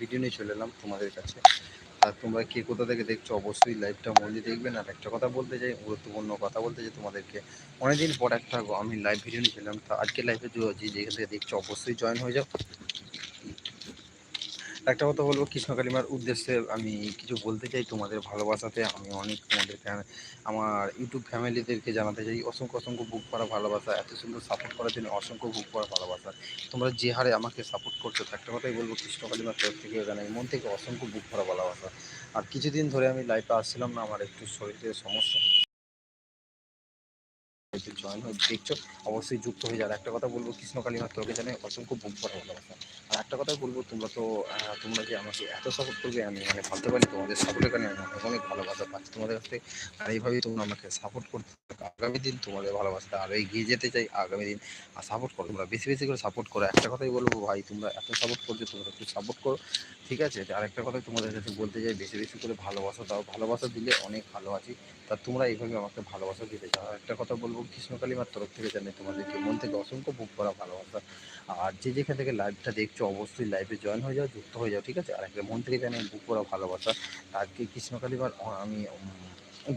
Video নিয়ে চলে এলাম তোমাদের কাছে। আর তোমরা কে কোথা থেকে দেখছ, অবশ্যই লাইভটা মন দিয়ে দেখবেন আর একটা কথা বলতে চাই, গুরুত্বপূর্ণ কথা বলতে চাই তোমাদেরকে। অনেকদিন পর একটা আমি লাইভ ভিডিও নিয়ে চললাম তা আজকে লাইভে যে যেখান থেকে দেখছ, অবশ্যই জয়েন হয়ে যাও। একটা কথা বলব, কৃষ্ণ কালিমার উদ্দেশ্যে আমি কিছু বলতে চাই তোমাদের ভালোবাসাতে। আমি অনেক তোমাদের আমার ইউটিউব ফ্যামিলিদেরকে জানাতে চাই, অসংখ্য অসংখ্য বুক করা ভালোবাসা, এত সুন্দর সাপোর্ট করার জন্য অসংখ্য বুক করা ভালোবাসা। তোমরা যে হারে আমাকে সাপোর্ট করছ একটা কথাই বলব, কৃষ্ণ কালিমার তরফ থেকে জানাই মন থেকে অসংখ্য বুক করা ভালোবাসা। আর কিছুদিন ধরে আমি লাইফে আসছিলাম না, আমার একটু শরীরের সমস্যা জয়েন হয়ে, দেখছ? অবশ্যই যুক্ত হয়ে যাবে। একটা কথা বলব কৃষ্ণ কালিমার তরফে জানাই অসংখ্য বুক করা ভালোবাসা। আর একটা কথা বলব, তোমরা তো তোমরা যে আমাকে এত সাপোর্ট করবে, আমি মানে ভাবতে পারি, তোমাদের সাপোর্টের কারণে আমি অনেক অনেক ভালোবাসা পাচ্ছি। তোমাদের কাছ থেকে আর এইভাবেই তোমরা আমাকে সাপোর্ট করতে আগামী দিন তোমাদের ভালোবাসাটা আরও এগিয়ে যেতে চাই, আগামী দিন আর সাপোর্ট করো। তোমরা বেশি বেশি করে সাপোর্ট করো। একটা কথাই বলব ভাই, তোমরা এত সাপোর্ট করছ, তোমরা একটু সাপোর্ট করো, ঠিক আছে? আর একটা কথাই তোমাদের কাছে বলতে চাই, বেশি বেশি করে ভালোবাসা দাও। ভালোবাসা দিলে অনেক ভালো আছি। তা তোমরা এইভাবে আমাকে ভালোবাসা দিতে চাও। একটা কথা বলব কৃষ্ণ কালিমার তরফ থেকে জানি তোমাদেরকে, মন থেকে অসংখ্য বুক করা ভালোবাসা। আর যে যেখান থেকে লাইভটা দেখছ, অবশ্যই লাইভে জয়েন হয়ে যাও, যুক্ত হয়ে যাও, ঠিক আছে? আর একটা মন থেকে জানি বুক করা ভালোবাসা। আজকে কৃষ্ণ কালিমার আমি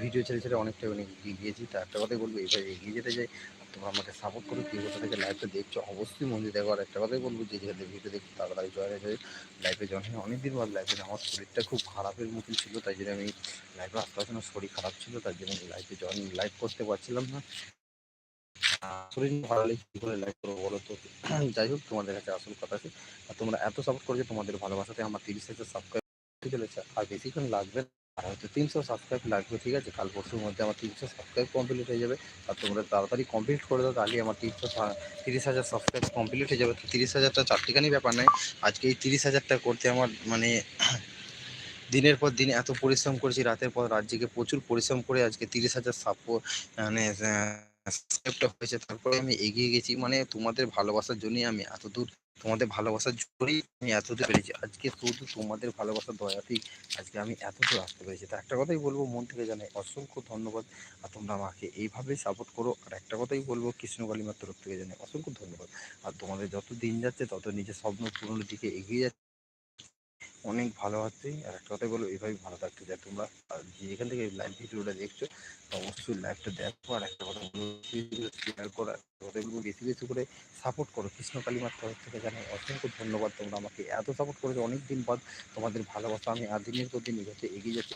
ভিডিও ছেড়ে ছেড়ে অনেকটা অনেক এগিয়ে গিয়েছি। তা একটা কথাই বলব এইভাবে এগিয়ে যেতে চাই তোমরা আমাকে সাপোর্ট করো, কি কোথা থেকে লাইভটা দেখছ, অবশ্যই মন দিয়ে দেখো। আর একটা কথাই বলব, যে যেখান ভিডিও দেখছ, তাড়াতাড়ি জয়েন হয়ে লাইভে জয়েন হয়ে অনেকদিন বাদ লাইভে আমার শরীরটা খুব খারাপের মতন ছিল, তাই জন্য আমি লাইভে আসতে না শরীর খারাপ ছিল, তার জন্য লাইভে জয়েন লাইভ করতে পারছিলাম না। শরীর ভালো কী করে লাইভ করব বলো তো? যাই হোক, তোমাদের কাছে আসল কথা আছে। আর তোমরা এত সাপোর্ট করছ তোমাদের ভালোবাসাতে, আমার তিরিশ হাজার সাবস্ক্রাইব চলেছে। আর বেশিক্ষণ লাগবে। আর হয়তো তিনশো সাবস্ক্রাইব লাগবে, ঠিক আছে? কাল পরশুর মধ্যে আমার তিনশো সাবস্ক্রাইব কমপ্লিট হয়ে যাবে। আর তোমরা তাড়াতাড়ি কমপ্লিট করে দাও, তাহলে আমার তিনশো তিরিশ হাজার সাবস্ক্রাইব কমপ্লিট হয়ে যাবে। তো তিরিশ হাজারটা চারটিখানি ব্যাপার নয়। আজকে এই তিরিশ হাজারটা করতে আমার মানে দিনের পর দিন এত পরিশ্রম করেছি, রাতের পর রাত জেগে প্রচুর পরিশ্রম করে আজকে তিরিশ হাজার সাপো মানে হয়েছে। তারপরে আমি এগিয়ে গেছি। মানে তোমাদের ভালোবাসার জন্যই আমি এত দূর তোমাদের ভালোবাসার জন্যই আমি এত দূর পেরেছি। আজকে শুধু তোমাদের ভালোবাসার দয়াতেই আজকে আমি এত দূর আসতে পেরেছি। তো একটা কথাই বলব, মন থেকে জানাই অসংখ্য ধন্যবাদ। আর তোমরা আমাকে এইভাবেই সাপোর্ট করো। আর একটা কথাই বলব কৃষ্ণ কালিমার তরফ থেকে জানাই অসংখ্য ধন্যবাদ। আর তোমাদের যত দিন যাচ্ছে, তত নিজের স্বপ্ন পূরণের দিকে এগিয়ে যাচ্ছে। অনেক ভালো আছি। আর একটা কথাই বলব এইভাবেই ভালো থাকতে চাই তোমরা। আর যে এখান থেকে লাইভ ভিডিওটা দেখছ, অবশ্যই লাইভটা দেখো। আর একটা কথা বলব শেয়ার কথা বলব, বেশি বেশি করে সাপোর্ট করো। কৃষ্ণ কালিমার তরফ থেকে জানাই অসংখ্য ধন্যবাদ তোমরা আমাকে এত সাপোর্ট করেছ অনেক দিন বাদ। তোমাদের ভালোবাসা আমি আর দিনের পর দিন এগিয়ে যাচ্ছি।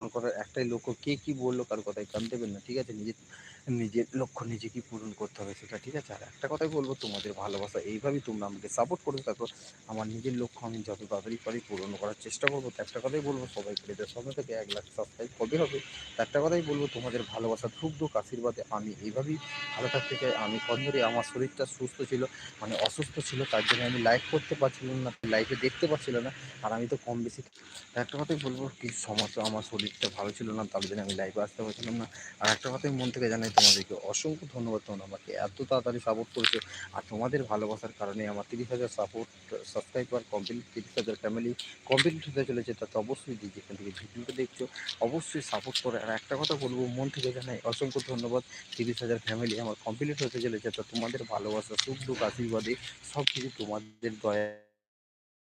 করার একটাই লক্ষ্য, কে কি বলল কার কথায় কান দেবেন না, ঠিক আছে? নিজের নিজের লক্ষ্য নিজেকেই পূরণ করতে হবে সেটা, ঠিক আছে? আর একটা কথাই বলব, তোমাদের ভালোবাসা এইভাবেই তোমরা আমাকে সাপোর্ট করতে থাকো। আমার নিজের লক্ষ্য আমি যত তাড়াতাড়ি পারি পূরণ করার চেষ্টা করব। তো একটা কথাই বলব, সবাই দেয় স্বপ্ন থেকে এক লাখ সাবস্ক্রাইব কবে হবে? একটা কথাই বলব, তোমাদের ভালোবাসা খুব দুঃখ আশীর্বাদে আমি এইভাবেই ভালো থাকতে চাই। আমি ধরে আমার শরীরটা সুস্থ ছিল মানে অসুস্থ ছিল, তার জন্য আমি লাইভ করতে পারছিলাম না লাইভে দেখতে পাচ্ছিলাম না, আর আমি তো কম বেশি একটা কথাই বলব, কি সমস্যা আমার শরীরটা ভালো ছিল না, তার জন্য আমি লাইভে আসতে পারছিলাম না। আর একটা কথাই মন থেকে জানাই তোমাদেরকে, অসংখ্য ধন্যবাদ তোমরা আমাকে এত তাড়াতাড়ি সাপোর্ট করেছ। আর তোমাদের ভালোবাসার কারণে আমার তিরিশ হাজার সাপোর্ট সাবস্ক্রাইবার কমপ্লিট তিরিশ হাজার ফ্যামিলি কমপ্লিট হতে চলেছে, তাতে অবশ্যই দিই যেখান থেকে ভিডিওটা দেখছ, অবশ্যই সাপোর্ট করে। আর একটা কথা বলব, মন থেকে জানাই অসংখ্য ধন্যবাদ, তিরিশ হাজার ফ্যামিলি আমার কমপ্লিট হতে চলেছে, তা তোমাদের ভালোবাসা, সুখ দুঃখ, আশীর্বাদে সব কিছু তোমাদের দয়া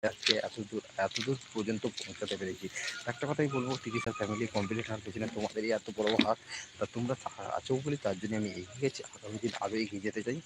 আজকে এতদূর এতদূর এত দূর পর্যন্ত পৌঁছাতে পেরেছি। একটা কথাই বলব টিকিসার ফ্যামিলি কমপ্লিট হওয়ার পেছনে তোমাদেরই এত বড় হাত। তা তোমরা আছো বলে তার জন্য আমি এগিয়ে গেছি। আগামী দিন আরও এগিয়ে যেতে চাই।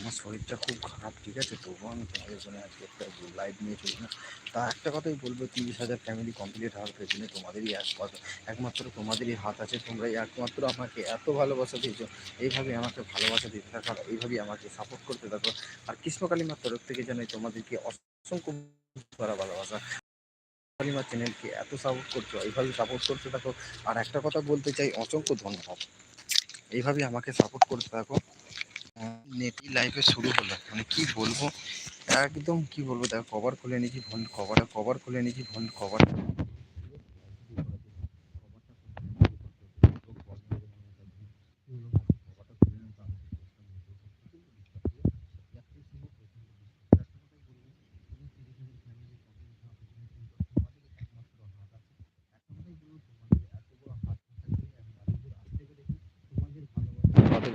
আমার শরীরটা খুব খারাপ, ঠিক আছে? তবুও আমি তোমাদের জন্য আজকে একটা লাইভ নিয়ে চলি না তা একটা কথাই বলব, তিরিশ হাজার ফ্যামিলি কমপ্লিট হওয়ার পেছনে তোমাদেরই এক কথা, একমাত্র তোমাদেরই হাত আছে, তোমরাই একমাত্র আমাকে এত ভালোবাসা দিয়েছ এইভাবে আমাকে ভালোবাসা দিতে থাকো এইভাবেই আমাকে সাপোর্ট করতে থাকো। আর কৃষ্ণ কালিমার তরফ থেকে জানাই তোমাদেরকে অসংখ্য ভালোবাসা। কালিমা চ্যানেলকে এত সাপোর্ট করছ এইভাবে সাপোর্ট করতে থাকো। আর একটা কথা বলতে চাই, অসংখ্য ধন্যবাদ। এইভাবে আমাকে সাপোর্ট করতে থাকো। নেটি লাইফে শুরু হলো। মানে কি বলব? একদম কি বলব? দেখো কভার খুলে নিয়েছি ফোন কভারে কভার খুলে নিয়েছি ফোন কভার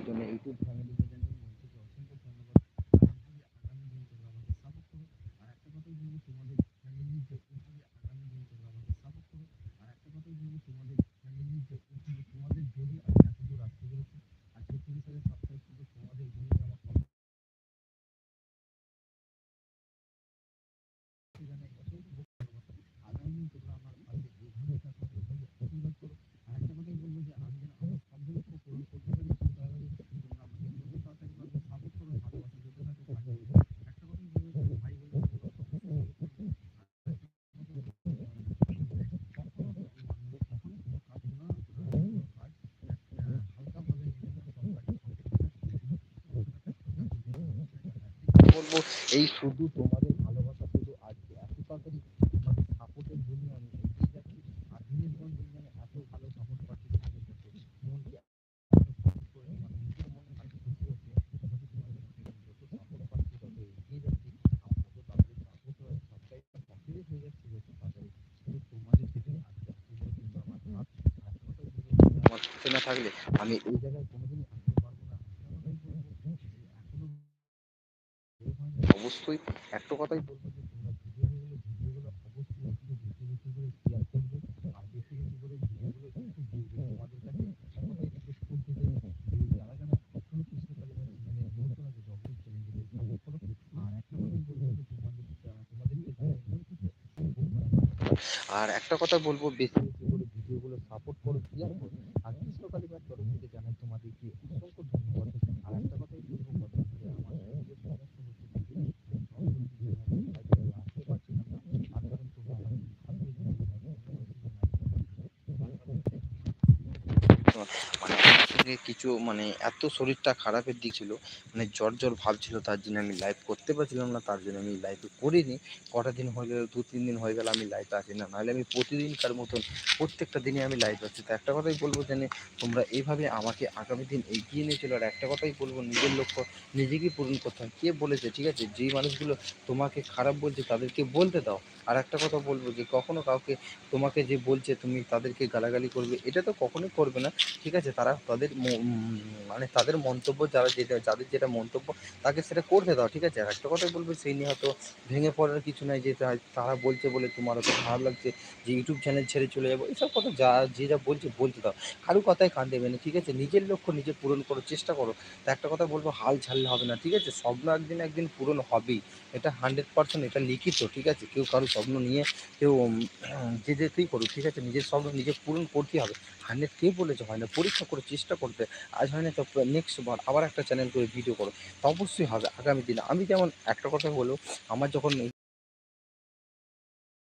জন্য ইউটিউব ফ্যামিলিকে জানাই মন থেকে অসংখ্য ধন্যবাদ আগামী দিন তোমরা আমাকে সাপোর্ট করো আর একটা কথাই বলব তোমাদের ফ্যামিলি যে এইভাবে আগামী দিন তোমরা আমাকে সাপোর্ট করো আর একটা কথাই বলব তোমাদের ফ্যামিলি যে এইভাবে তোমাদের যদি আমি এত দূর আসতে পেরেছি আজকে তিরিশ হাজার সাবস্ক্রাইব শুধু তোমাদের জন্য আমার জানাই অসংখ্য ভালোবাসা আগামী দিন তোমরা আমার পাশে এইভাবে থাকো এইভাবে আশীর্বাদ করো আর একটা কথাই বলব যে আমি যেন আমার সব লক্ষ্য পূরণ করতে পারি সেই কারণে তোমরা আমাকে যত তাড়াতাড়ি পারবে সাপোর্ট করো ভালোবাসা দিতে থাকো পাশে থেকো। একটা কথাই বলব যে ভাই বলে তোমরা সবসময় support করবে। আর একটা কথা বলব, কখনো তো মানুষ কখনো কোনো কাজ না কোনো কাজ আহ, হালকাভাবে নেবে না সব বলব এই শুধু তোমাদের ভালোবাসা শুধু আজকে এত তাড়াতাড়ি সাপোর্টের জন্য আমি এগিয়ে যাচ্ছি আর দিনের পর দিন যেন এত ভালো সাপোর্ট পাচ্ছি তোমাদের মানে মনে হয়ে হয়ে না থাকলে আমি এই জায়গায় কোনোদিনই আসতে পারব না একটা কথাই বলব যে এখনও অবশ্যই অবশ্যই একটু কথাই বলব মন। আর একটা কথা বলব, বেশি বেশি করে ভিডিওগুলো সাপোর্ট করো শেয়ার করো আর কৃষ্ণ কালিমার তরফ থেকে জানাই তোমাদেরকে অসংখ্য ধন্যবাদ আর একটা কথাই বলব কথা হচ্ছে আমার ভিডিও সমস্যা হচ্ছে ভিডিও আসতে পারছিলাম না আর কারণ তোমরা আমাকে সাথে সঙ্গে কিছু মানে এত শরীরটা খারাপের দিক ছিল মানে জ্বর জ্বর ভাব ছিল, তার জন্য আমি লাইভ করতে পারছিলাম না, তার জন্য আমি লাইভে করিনি। কটা দিন হয়ে গেল, দু, তিন দিন হয়ে গেল আমি লাইভে আসি না। নাহলে আমি প্রতিদিনকার মতন, প্রত্যেকটা দিনে আমি লাইভ আসছি তো একটা কথাই বলব যে, তোমরা এইভাবে আমাকে আগামী দিন এগিয়ে নিয়ে চলো। আর একটা কথাই বলব, নিজের লক্ষ্য নিজেকেই পূরণ করতে হয়। কে বলেছে, ঠিক আছে? যেই মানুষগুলো তোমাকে খারাপ বলছে, তাদেরকে বলতে দাও। আর একটা কথা বলব যে, কখনো কাউকে তোমাকে যে বলছে, তুমি তাদেরকে গালাগালি করবে, এটা তো কখনোই করবে না। ঠিক আছে? তারা তাদের মানে তাদের মন্তব্য, যারা যেটা, যাদের যেটা মন্তব্য, তাকে সেটা করতে দাও। ঠিক আছে? আর একটা কথাই বলব, সেই নিয়ে হয়তো ভেঙে পড়ার কিছু নাই যে তারা বলছে বলে তোমার হয়তো খারাপ লাগছে যে ইউটিউব চ্যানেল ছেড়ে চলে যাব। এইসব কথা যা, যে যা বলছে বলতে দাও। কারও কথায় কান দেবে না, ঠিক আছে? নিজের লক্ষ্য নিজে পূরণ করার চেষ্টা করো। তা একটা কথা বলব, হাল ছাড়লে হবে না, ঠিক আছে? স্বপ্ন একদিন একদিন পূরণ হবেই। এটা হান্ড্রেড পার্সেন্ট এটা লিখিত, ঠিক আছে? কেউ কারও স্বপ্ন নিয়ে কেউ যে যে যেতেই করুক, ঠিক আছে? নিজের স্বপ্ন নিজে পূরণ করতেই হবে। হান্ড্রেড কে বলেছে? হয় না? পরীক্ষা করে চেষ্টা করতে। আজ হয় না তো নেক্সট বার আবার একটা চ্যানেল করে ভিডিও করো। অবশ্যই হবে, আগামী দিনে। আমি যেমন একটা কথা হলো আমার যখন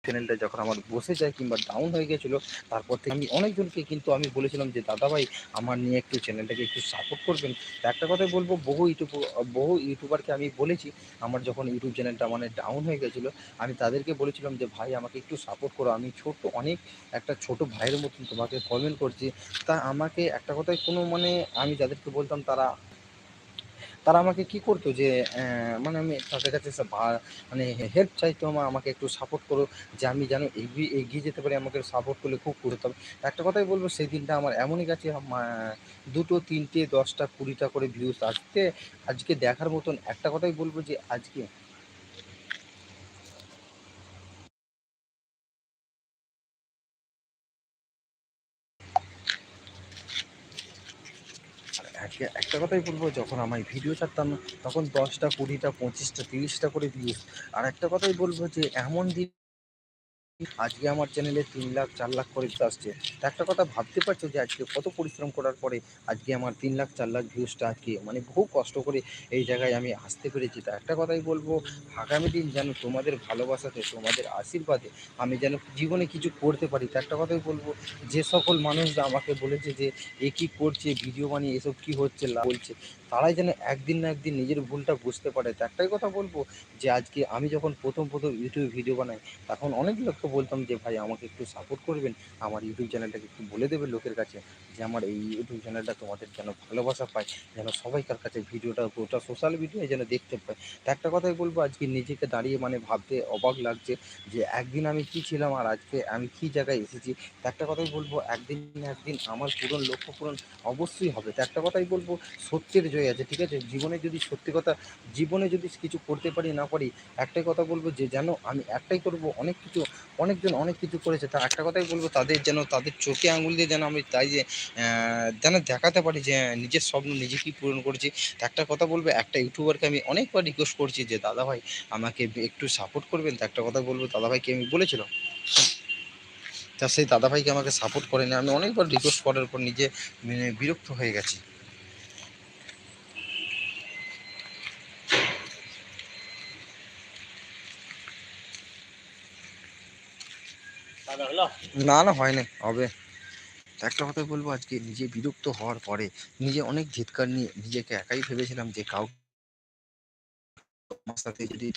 চ্যানেলটা যখন আমার বসে যায় কিংবা ডাউন হয়ে গেছিল তারপর থেকে আমি অনেকজনকে কিন্তু আমি বলেছিলাম যে দাদা ভাই আমার নিয়ে একটু চ্যানেলটাকে একটু সাপোর্ট করবেন। একটা কথাই বলব, বহু ইউটিউব, বহু ইউটিউবারকে আমি বলেছি, আমার যখন ইউটিউব চ্যানেলটা মানে ডাউন হয়ে গেছিল আমি তাদেরকে বলেছিলাম যে, ভাই, আমাকে একটু সাপোর্ট করো। আমি ছোট অনেক একটা ছোট ভাইয়ের মতন তোমাকে কমেন্ট করছি। তা আমাকে একটা কথাই কোনো মানে আমি যাদেরকে বলতাম, তারা তারা আমাকে কি করতো যে মানে আমি তাদের কাছে মানে হেল্প চাইতো আমার আমাকে একটু সাপোর্ট করো, যে আমি যেন এগিয়ে এগিয়ে যেতে পারি, আমাকে সাপোর্ট করলে খুব করতে হবে একটা কথাই বলব, সেই দিনটা আমার এমনই গেছে দুটো, তিনটে, দশটা, কুড়িটা করে ভিউজ আসতে আজকে দেখার মতন একটা কথাই বলব যে, আজকে আর একটা কথাই বলব, যখন আমি ভিডিও ছাড়তাম, তখন দশটা, কুড়িটা, পঁচিশটা, তিরিশটা করে ভিউজ আর একটা কথাই বলব যে, এমন দিন আজকে আমার চ্যানেলে তিন লাখ, চার লাখ করে views আসছে। একটা কথা ভাবতে পারছ যে আজকে কত পরিশ্রম করার পরে আজকে আমার তিন লাখ, চার লাখ ভিউজটা আজকে? মানে বহু কষ্ট করে এই জায়গায় আমি আসতে পেরেছি। তা একটা কথাই বলব, আগামী দিন যেন তোমাদের ভালোবাসাতে, তোমাদের আশীর্বাদে আমি যেন জীবনে কিছু করতে পারি। তা একটা কথাই বলব, যে সকল মানুষরা আমাকে বলেছে যে, এ কী করছে? ভিডিও বানিয়ে এসব কী হচ্ছে? বলছে। তারাই যেন একদিন না একদিন নিজের ভুলটা বুঝতে পারে। তো একটাই কথা বলব যে, আজকে আমি যখন প্রথম প্রথম ইউটিউবে ভিডিও বানাই, তখন অনেক লোককে বলতাম যে, ভাই, আমাকে একটু সাপোর্ট করবেন। আমার ইউটিউব চ্যানেলটাকে একটু বলে দেবে লোকের কাছে যে, আমার এই ইউটিউব চ্যানেলটা তোমাদের যেন ভালোবাসা পায়, যেন সবাইকার কাছে ভিডিওটা গোটা সোশ্যাল মিডিয়ায় যেন দেখতে পায়। তো একটা কথাই বলব, আজকে নিজেকে দাঁড়িয়ে মানে ভাবতে অবাক লাগছে যে, একদিন আমি কি ছিলাম আর আজকে আমি কি জায়গায় এসেছি? তো একটা কথাই বলব, একদিন না একদিন আমার পূরণ, লক্ষ্য পূরণ অবশ্যই হবে। তো একটা কথাই বলব, সত্যের জয় আছে, ঠিক আছে? জীবনে যদি সত্যি কথা, জীবনে যদি কিছু করতে পারি, না পারি, একটাই কথা বলব যে, যেন আমি একটাই করব, অনেক কিছু, অনেকজন অনেক কিছু করেছে, তা একটা কথাই বলব, তাদের যেন, তাদের চোখে আঙুল দিয়ে যেন আমি তাই যে যেন দেখাতে পারি যে, নিজের স্বপ্ন নিজেকেই পূরণ করেছি। তা একটা কথা বলব, একটা ইউটিউবারকে আমি অনেকবার রিকোয়েস্ট করছি যে, দাদা ভাই, আমাকে একটু সাপোর্ট করবেন। তা একটা কথা বলব, দাদা ভাইকে আমি বলেছিলাম। তা সেই দাদা ভাইকে আমাকে সাপোর্ট করেনি। আমি অনেকবার রিকোয়েস্ট করার পর নিজে মানে বিরক্ত হয়ে গেছি। না না হয় না হবে। একটা কথা বলব, আজকে নিজে বিরক্ত হওয়ার পরে নিজে অনেক ধিৎকার নিয়ে নিজেকে একাই ভেবেছিলাম যে কাউ সাথে যদি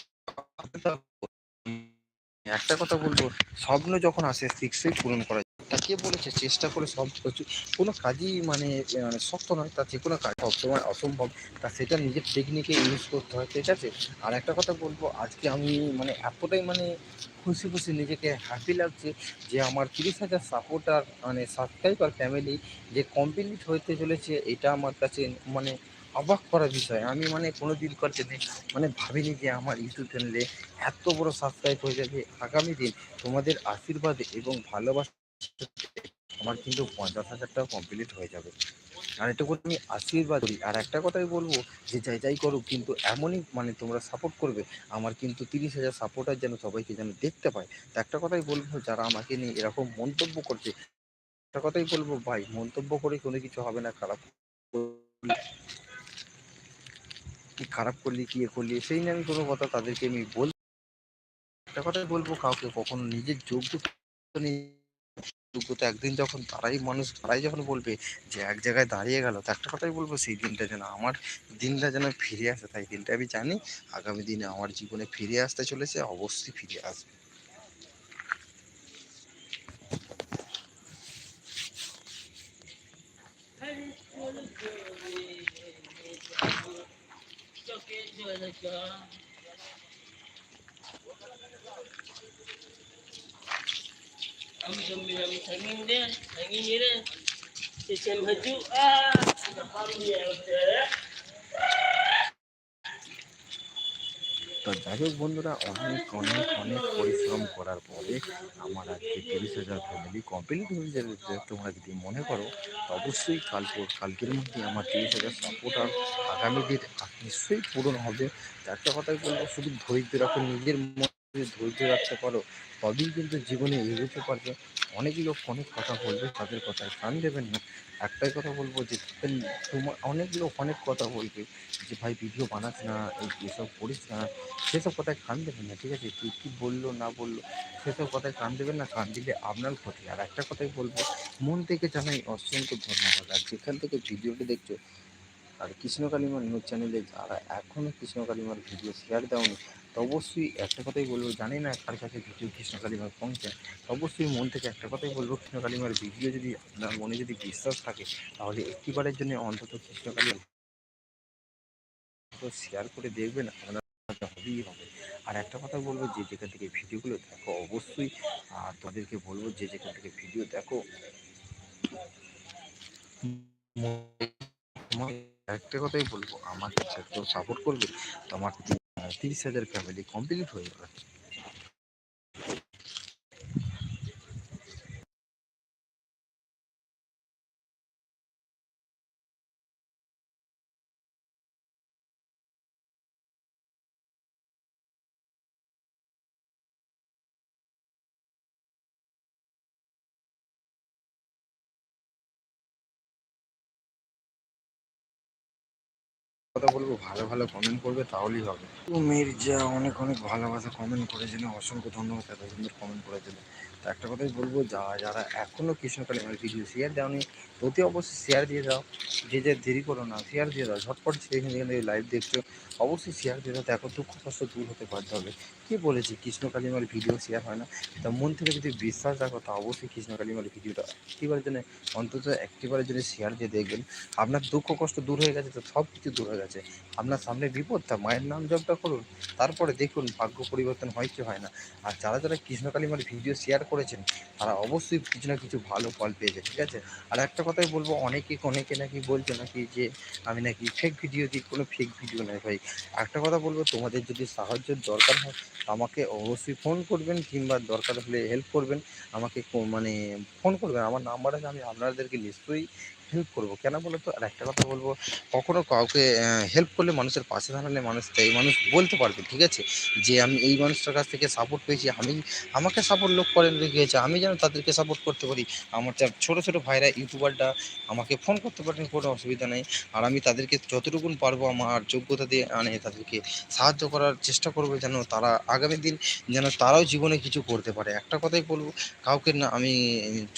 একটা কথা বলব, স্বপ্ন যখন আসে শীঘ্রই পূরণ করা কে বলেছে, চেষ্টা করে সব কিছু কোনো কাজই মানে মানে শক্ত নয়, তা যে কোনো কাজ সবসময় অসম্ভব। তা সেটা নিজের টেকনিকে ইউজ করতে হয়, ঠিক আছে? আর একটা কথা বলব, আজকে আমি মানে এতটাই মানে খুশি খুশি নিজেকে হ্যাপি লাগছে যে আমার তিরিশ হাজার সাপোর্টার মানে সাবস্ক্রাইবার ফ্যামিলি যে কমপ্লিট হতে চলেছে, এটা আমার কাছে মানে অবাক করার বিষয়। আমি মানে কোনো দিন করতে মানে ভাবিনি যে আমার ইউটিউব চ্যানেলে এত বড় সাবস্ক্রাইব হয়ে যাবে। আগামী দিন তোমাদের আশীর্বাদে এবং ভালোবাসা আমার কিন্তু পঞ্চাশ হাজার টাকা কমপ্লিট হয়ে যাবে। আর এটুকু আমি আশীর্বাদ। করি আর একটা কথাই বলব যে যাই যাই করুক, কিন্তু এমনই মানে তোমরা সাপোর্ট করবে, আমার কিন্তু তিরিশ হাজার সাপোর্টার যেন সবাইকে যেন দেখতে পায়। তো একটা কথাই বলব, যারা আমাকে নিয়ে এরকম মন্তব্য করছে, একটা কথাই বলব, ভাই, মন্তব্য করে কোনো কিছু হবে না, খারাপ কি খারাপ করলি, কি এ করলি, সেই নিয়ে আমি কোনো কথা তাদেরকে আমি বল একটা কথাই বলব, কাউকে কখনো নিজের যোগ্যতা নিয়ে যোগ্যতা একদিন যখন তারাই মানুষ, তারাই যখন বলবে যে এক জায়গায় দাঁড়িয়ে গেল, তো একটা কথাই বলব, সেই দিনটা যেন আমার দিনটা যেন ফিরে আসে। তাই দিনটা আমি জানি, আগামী দিনে আমার জীবনে ফিরে আসতে চলেছে, অবশ্যই ফিরে আসবে। Kami kami kami hangin dia, hangin dia dah. Sesian baju তো যাই হোক বন্ধুরা অনেক অনেক অনেক পরিশ্রম করার পরে আমার আজকে তিরিশ হাজার ফ্যামিলি কমপ্লিট হয়ে যাবে তোমরা যদি মনে করো অবশ্যই কাল কালকের মধ্যে আমার তিরিশ হাজার সাপোর্টার আগামী দিন নিশ্চয়ই পূরণ হবে একটা কথাই বলব শুধু ধৈর্য রাখো নিজের মধ্যে ধৈর্য রাখতে পারো, তবেই কিন্তু জীবনে এগোতে পারবে। অনেক লোক অনেক কথা বলবে তাদের কথায় কান দেবেন না। একটাই কথা বলব যে তোমার অনেক লোক অনেক কথা বলবে যে, ভাই ভিডিও বানাস না এসব করিস না। সেসব কথায় কান দেবেন না, ঠিক আছে? তুই কী বলল, না বলল, সেসব কথায় কান দেবেন না, কান দিলে আপনার ক্ষতি। আর একটা কথাই বলব, মন থেকে জানাই অসংখ্য ধন্যবাদ। আর যেখান থেকে ভিডিওটি দেখছ, আর কৃষ্ণ কালিমার নিউজ চ্যানেলে যারা এখনও কৃষ্ণ কালিমার ভিডিও শেয়ার দেওনি অবশ্যই একটা কথাই বলব, জানি না কার কাছে ভিডিও কৃষ্ণ কালিমার পৌঁছায় অবশ্যই মন থেকে একটা কথাই বলব, কৃষ্ণ কালিমার ভিডিও যদি আপনার মনে যদি বিশ্বাস থাকে, তাহলে একটিবারের জন্য অন্তত কৃষ্ণ কালিমার শেয়ার করে দেখবেন, আপনার হবেই হবে। আর একটা কথা বলব, যে যেখান থেকে ভিডিওগুলো দেখো, অবশ্যই, আর তোমাদেরকে বলব, যে যেখান থেকে ভিডিও দেখো তোমার একটা কথাই বলব, আমাকে সাপোর্ট করবে তো আমার তিরিশ হাজার ফ্যামিলি কমপ্লিট হয়ে যাবে কথা বলব, ভালো ভালো কমেন্ট করবে, তাহলেই হবে। মির্জা অনেক অনেক ভালোবাসা কমেন্ট করেছিল অসংখ্য ধন্যবাদ এত সুন্দর কমেন্ট করেছিল তো একটা কথাই বলব যা যারা এখনও কৃষ্ণকালী আমার ভিডিও শেয়ার দেওনি, অতি অবশ্যই শেয়ার দিয়ে দাও। যে যে দেরি করো না শেয়ার দিয়ে দাও। ঝটপট সেখানে যেখানে লাইভ দেখছ, অবশ্যই শেয়ার দিয়ে দাও। দেখো, দুঃখ, কষ্ট দূর হতে বাধ্য হবে। কে বলেছে কৃষ্ণকালী আমার ভিডিও শেয়ার হয় না? তা মন থেকে যদি বিশ্বাস রাখো, তা অবশ্যই কৃষ্ণকালী আমার ভিডিওটা একটিবারের জন্য, অন্তত একটিবারের জন্য শেয়ার দিয়ে দেখবেন। আপনার দুঃখ, কষ্ট দূর হয়ে গেছে, তো সব কিছু দূর হয়ে গেছে। আপনার সামনে বিপদ, তা মায়ের নাম জপটা করুন। তারপরে দেখুন ভাগ্য পরিবর্তন হয় কি হয় না। আর যারা যারা কৃষ্ণকালী মার ভিডিও শেয়ার করেছেন। তারা অবশ্যই কিছু না কিছু ভালো ফল পেয়েছে, ঠিক আছে? আর একটা কথাই বলব, অনেকে অনেকে নাকি বলছে নাকি যে, আমি নাকি ফেক ভিডিও দিই, কোনো ফেক ভিডিও নয় ভাই। একটা কথা বলব, তোমাদের যদি সাহায্যের দরকার হয় আমাকে অবশ্যই ফোন করবেন কিংবা দরকার হলে হেল্প করবেন। আমাকে মানে ফোন করবেন, আমার নাম্বার আছে, আমি আপনাদেরকে নিশ্চয়ই হেল্প করব? কেন বলো তো আর একটা কথা বলব, কখনো কাউকে হেল্প করলে মানুষের পাশে দাঁড়ালে মানুষ এই মানুষ বলতে পারবে, ঠিক আছে? যে আমি এই মানুষটার কাছ থেকে সাপোর্ট পেয়েছি, আমি আমাকে সাপোর্ট লোক করেন রেখেছে আমি যেন তাদেরকে সাপোর্ট করতে পারি। আমার যা ছোটো ছোটো ভাইরা ইউটিউবাররা আমাকে ফোন করতে পারেন, কোনো অসুবিধা নেই। আর আমি তাদেরকে যতটুকুন পারব আমার যোগ্যতা দিয়ে আনে, তাদেরকে সাহায্য করার চেষ্টা করব, যেন তারা আগামী দিন যেন তারাও জীবনে কিছু করতে পারে। একটা কথাই বলব, কাউকে না, আমি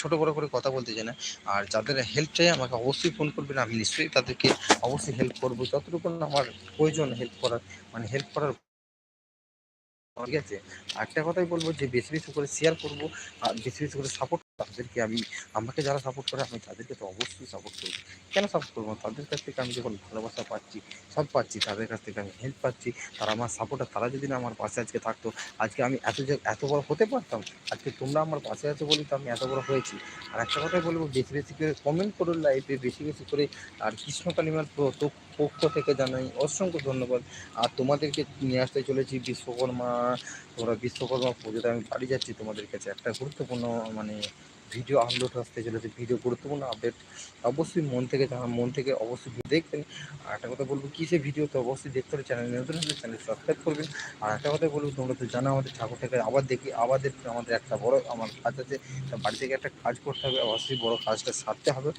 ছোট বড় করে কথা বলতে চাই না, আর যাদের হেল্প চাই আমাকে অবশ্যই ফোন করবেন, আমি নিশ্চয়ই তাদেরকে অবশ্যই হেল্প করব। যতটুকু আমার প্রয়োজন হেল্প করার মানে হেল্প করার ঠিক আছে? একটা কথাই বলব যে বেশি বেশি করে শেয়ার করব, আর বেশি বেশি করে সাপোর্ট তাদেরকে আমি, আমাকে যারা সাপোর্ট করে, আমি তাদেরকে তো অবশ্যই সাপোর্ট করব। কেন সাপোর্ট করব? তাদের কাছ থেকে আমি যখন ভালোবাসা পাচ্ছি, সব পাচ্ছি, তাদের কাছ থেকে আমি হেল্প পাচ্ছি, তারা আমার সাপোর্টার তারা যদি না আমার পাশে আজকে থাকতো, আজকে আমি এত যে, এত বড় হতে পারতাম, আজকে তোমরা আমার পাশে আছো বলেই তো আমি এত বড় হয়েছি। আর একটা কথাই বলব, বেশি বেশি করে কমেন্ট করুন লাইফে বেশি বেশি করে, আর কৃষ্ণ কালিমার পক্ষ থেকে জানাই অসংখ্য ধন্যবাদ। আর তোমাদেরকে নিয়ে আসতে চলেছি বিশ্বকর্মা, তোমরা বিশ্বকর্মা পুজোতে আমি বাড়ি যাচ্ছি, তোমাদের কাছে একটা গুরুত্বপূর্ণ মানে ভিডিও আপলোড আসতে চলেছে ভিডিও গুরুত্বপূর্ণ আপডেট অবশ্যই মন থেকে মন থেকে অবশ্যই দেখবেন। আর একটা কথা বলব কী সে ভিডিও তো অবশ্যই দেখতে হবে চ্যানেল নতুন হলে চ্যানেল সাবস্ক্রাইব করবেন। আর একটা কথা বলব, তোমরা তো জানো আমাদের ঠাকুর আবার দেখি আবার দেখি আমাদের একটা বড়, আমার কাজ আছে বাড়ি থেকে একটা কাজ করতে হবে। অবশ্যই বড় কাজটা সারতে হবে।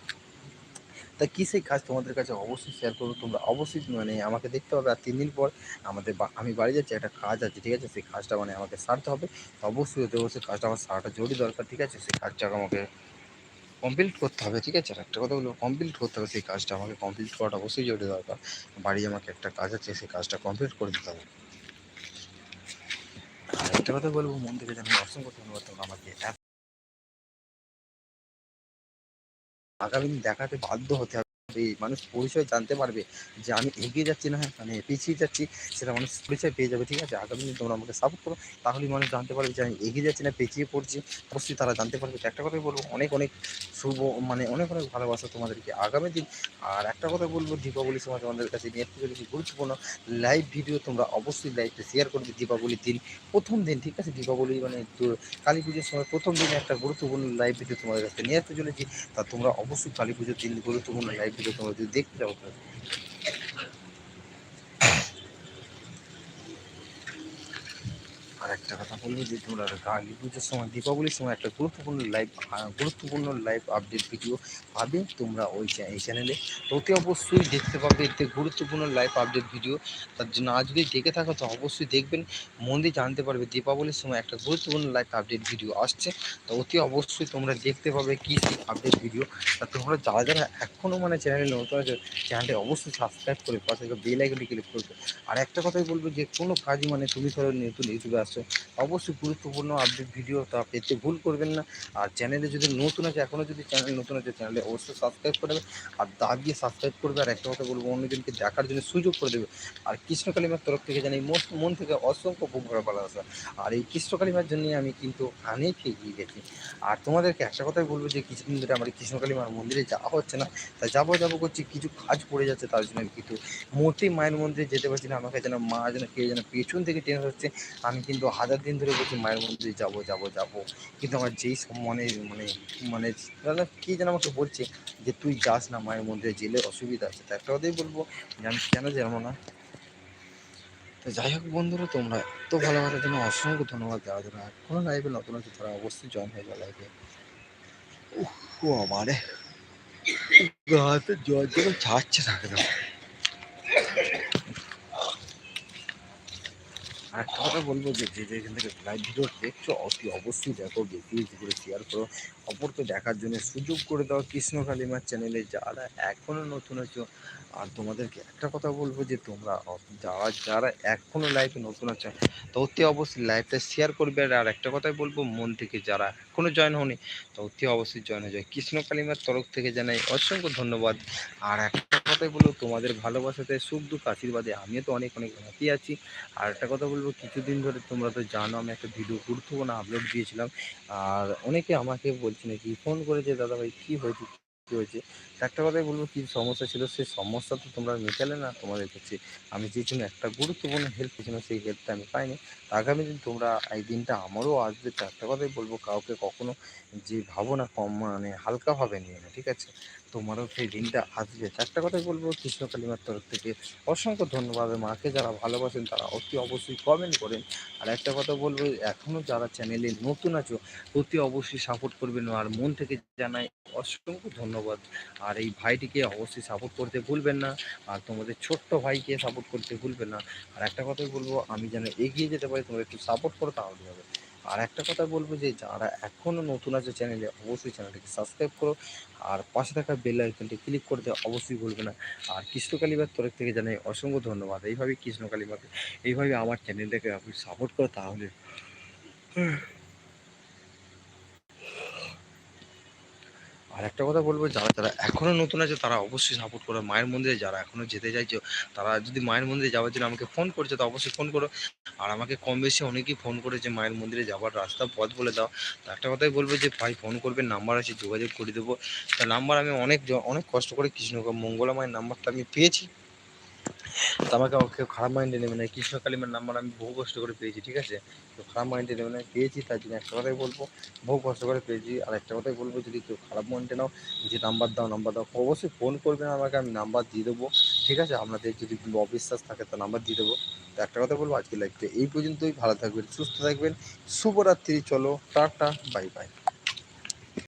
তা কী সেই কাজ তোমাদের কাছে অবশ্যই শেয়ার করব? তোমরা অবশ্যই মানে আমাকে দেখতে হবে আর তিন দিন পর আমাদের আমি বাড়ি যাচ্ছি, একটা কাজ আছে, ঠিক আছে? সেই কাজটা মানে আমাকে সারতে হবে। অবশ্যই ওদের অবশ্যই কাজটা আমার সারাটা জরুরি দরকার, ঠিক আছে? সেই কাজটা আমাকে কমপ্লিট করতে হবে, ঠিক আছে? একটা কথা বলব কমপ্লিট করতে হবে সেই কাজটা। আমাকে কমপ্লিট করাটা অবশ্যই জরুরি দরকার। বাড়ি আমাকে একটা কাজ আছে, সেই কাজটা কমপ্লিট করে দিতে হবে। একটা কথা বলব, মন থেকে জানি অসংখ্য ধন্যবাদ তোমরা আমাকে আগামী দিন দেখাতে বাধ্য হতে হবে। মানুষ পরিচয় জানতে পারবে যে আমি এগিয়ে যাচ্ছি না হ্যাঁ মানে পিছিয়ে যাচ্ছি, সেটা মানুষ পরিচয় পেয়ে যাবে, ঠিক আছে? আগামী দিন তোমরা আমাকে সাপোর্ট করো, তাহলেই মানুষ জানতে পারবে যে আমি এগিয়ে যাচ্ছি না, পিছিয়ে পড়ছি। অবশ্যই তারা জানতে পারবে। একটা কথাই বলব, অনেক অনেক শুভ মানে অনেক অনেক ভালোবাসা তোমাদেরকে আগামী দিন। আর একটা কথা বলব দীপাবলির সময় তোমাদের কাছে নিয়ে চলেছি গুরুত্বপূর্ণ লাইভ ভিডিও তোমরা অবশ্যই লাইভে শেয়ার করবে দীপাবলির দিন, প্রথম দিন, ঠিক আছে? দীপাবলি মানে কালী পুজোর সময় প্রথম দিনে একটা গুরুত্বপূর্ণ লাইভ ভিডিও তোমাদের কাছে নিয়ে আসতে চলেছি। তা তোমরা অবশ্যই কালী পুজোর দিন গুরুত্বপূর্ণ লাইভ ভিডিও তোমরা যদি দেখতে যাও একটা কথা বলব যে তোমরা কালী পুজোর সময়, দীপাবলির সময় একটা গুরুত্বপূর্ণ লাইভ গুরুত্বপূর্ণ লাইভ আপডেট ভিডিও পাবে তোমরা ওই এই চ্যানেলে অতি অবশ্যই দেখতে পাবে, এতে গুরুত্বপূর্ণ লাইভ আপডেট ভিডিও তার জন্য আজ যদি দেখে থাকো, তো অবশ্যই দেখবেন, মন দিয়ে জানতে পারবে দীপাবলির সময় একটা গুরুত্বপূর্ণ লাইভ আপডেট ভিডিও আসছে। তো অতি অবশ্যই তোমরা দেখতে পাবে কী সেই আপডেট ভিডিও তা তোমরা যারা যারা এখনও মানে চ্যানেলে নতুন আছে চ্যানেলটি অবশ্যই সাবস্ক্রাইব করে পাশে বেল আইকনটি ক্লিক করবে আর একটা কথাই বলব যে কোনো কাজই মানে তুমি ধরো নতুন ইউটিউবে আসছো অবশ্যই গুরুত্বপূর্ণ আপডেট ভিডিও তা পেতে ভুল করবেন না। আর চ্যানেলে যদি নতুন আছে এখনও যদি চ্যানেল নতুন আছে চ্যানেলে অবশ্যই সাবস্ক্রাইব করে দেবে আর দাগ দিয়ে সাবস্ক্রাইব করবে আর একটা কথা বলব, অন্যজনকে দেখার জন্য সুযোগ করে দেবে। আর কৃষ্ণকালিমার তরফ থেকে জানি মন থেকে অসংখ্য খুব ভালো ভালোবাসা আর এই কৃষ্ণকালিমার জন্য আমি কিন্তু অনেক এগিয়ে গেছি। আর তোমাদেরকে একটা কথাই বলব যে কিছুদিন ধরে আমার কৃষ্ণকালিমার মন্দিরে যাওয়া হচ্ছে না। তা যাব যাব করছি, কিছু কাজ পড়ে যাচ্ছে তার জন্য আমি কিন্তু মোটেই মায়ের মন্দিরে যেতে পারছি না। আমাকে যেন মা যেন কে যেন পেছন থেকে টেনে হচ্ছে আমি কিন্তু হাজার দিন ধরে বলছি, মায়ের মন্দিরে যাব যাব যাব। কিন্তু আমার যেই মানে মানে মানে কে যেন আমাকে বলছে যে, তুই যাস না মায়ের মন্দিরে গেলে অসুবিধা আছে। তা একটা কথাই বলব যে আমি কেন যাব না? তো যাই হোক বন্ধুরা, তোমরা এত ভালোবাসার জন্য অসংখ্য ধন্যবাদ যারা যারা এখনও লাইভে নতুন আছে, তারা অবশ্যই জয়েন হয়ে যাবে লাইভে ও আমারে গাতে জল জল ছাড়ছে থাকে না আর একটা কথা বলব যে যে যেখান থেকে লাইভ ভিডিও দেখছ, অতি অবশ্যই দেখো বেশি করে শেয়ার করো। অপরকে দেখার জন্য সুযোগ করে দাও কৃষ্ণ কালিমার চ্যানেলে যারা এখনও নতুন আছো আর তোমাদেরকে একটা কথা বলব যে তোমরা যারা যারা এখনও লাইফে নতুন আছো, তো অতি অবশ্যই লাইফটা শেয়ার করবে। আর একটা কথাই বলব, মন থেকে যারা এখনও জয়েন হয়নি তো অতি অবশ্যই জয়েন হয়ে যায় কৃষ্ণ কালিমার তরফ থেকে জানাই অসংখ্য ধন্যবাদ। আর একটা কথাই বলব, তোমাদের ভালোবাসাতে সুখ দুঃখ আশীর্বাদে আমিও তো অনেক অনেক হ্যাপি আছি। আর একটা কথা বলব, কিছুদিন ধরে তোমরা তো জানো আমি একটা ভিডিও গুরুত্বপূর্ণ আপলোড দিয়েছিলাম। আর অনেকে আমাকে বলছে নাকি ফোন করেছে দাদা ভাই কী হয়েছে? কী হয়েছে। একটা কথাই বলব, কী সমস্যা ছিল সেই সমস্যা তো তোমরা মেটালে না, তোমাদের কাছে। আমি যে জন্য একটা গুরুত্বপূর্ণ হেল্প পেয়েছিলাম, সেই হেল্পটা আমি পাইনি। আগামী দিন তোমরা এই দিনটা আমারও আসবে, তো একটা কথাই বলব, কাউকে কখনো যে ভাবো না কম মানে হালকাভাবে নিয়ে না, ঠিক আছে? তোমারও সেই দিনটা আসবে। একটা কথাই বলব, কৃষ্ণ কালিমার তরফ থেকে অসংখ্য ধন্যবাদ। মাকে যারা ভালোবাসেন, তারা অতি অবশ্যই কমেন্ট করেন। আর একটা কথা বলব এখনও যারা চ্যানেলে নতুন আছো, অতি অবশ্যই সাপোর্ট করবেন আর মন থেকে জানাই অসংখ্য ধন্যবাদ। আর এই ভাইটিকে অবশ্যই সাপোর্ট করতে ভুলবেন না, আর তোমাদের ছোট্ট ভাইকে সাপোর্ট করতে ভুলবেন না। আর একটা কথাই বলব, আমি যেন এগিয়ে যেতে পারি, তোমরা একটু সাপোর্ট করো তাহলে হবে। আর একটা কথা বলব যে, যারা এখনও নতুন আছে চ্যানেলে অবশ্যই চ্যানেলটিকে সাবস্ক্রাইব করো। আর পাশে থাকা বেল আইকনটি ক্লিক করতে অবশ্যই বলবে না। আর কৃষ্ণকালীবার তরফ থেকে জানাই অসংখ্য ধন্যবাদ। এইভাবে কৃষ্ণকালীবাকে এইভাবে আমার চ্যানেলটাকে আপনি সাপোর্ট করো তাহলে। আর একটা কথা বলব, যারা যারা এখনও নতুন আছে, তারা অবশ্যই সাপোর্ট করো। মায়ের মন্দিরে যারা এখনও যেতে চাইছো, তারা যদি মায়ের মন্দিরে যাওয়ার জন্য আমাকে ফোন করছে, তো অবশ্যই ফোন করো। আর আমাকে কম বেশি অনেকেই ফোন করেছে মায়ের মন্দিরে যাওয়ার রাস্তা পথ বলে দাও। তো একটা কথাই বলব যে, ভাই ফোন করবে নাম্বার আছে, যোগাযোগ করে দেবো। তা নাম্বার আমি অনেক অনেক কষ্ট করে কৃষ্ণ মঙ্গলা মায়ের নাম্বারটা আমি পেয়েছি। তো আমাকে কেউ খারাপ মাইন্ডে নেবে না। কৃষ্ণ কালিমার নাম্বার আমি বহু কষ্ট করে পেয়েছি, ঠিক আছে? তো খারাপ মাইন্ডে নেবে না, পেয়েছি, তার জন্য একটা কথাই বলব, বহু কষ্ট করে পেয়েছি। আর একটা কথাই বলব, যদি কেউ খারাপ মাইন্ডে নাও, যে নাম্বার দাও নাম্বার দাও, অবশ্যই ফোন করবেন আমাকে, আমি নাম্বার দিয়ে দেবো, ঠিক আছে? আপনাদের যদি কোনো অবিশ্বাস থাকে, তো নাম্বার দিয়ে দেবো। তো একটা কথা বলব আজকে লাইফটা এই পর্যন্তই। ভালো থাকবেন, সুস্থ থাকবেন। শুভরাত্রি, চলো, টাটা বাই বাই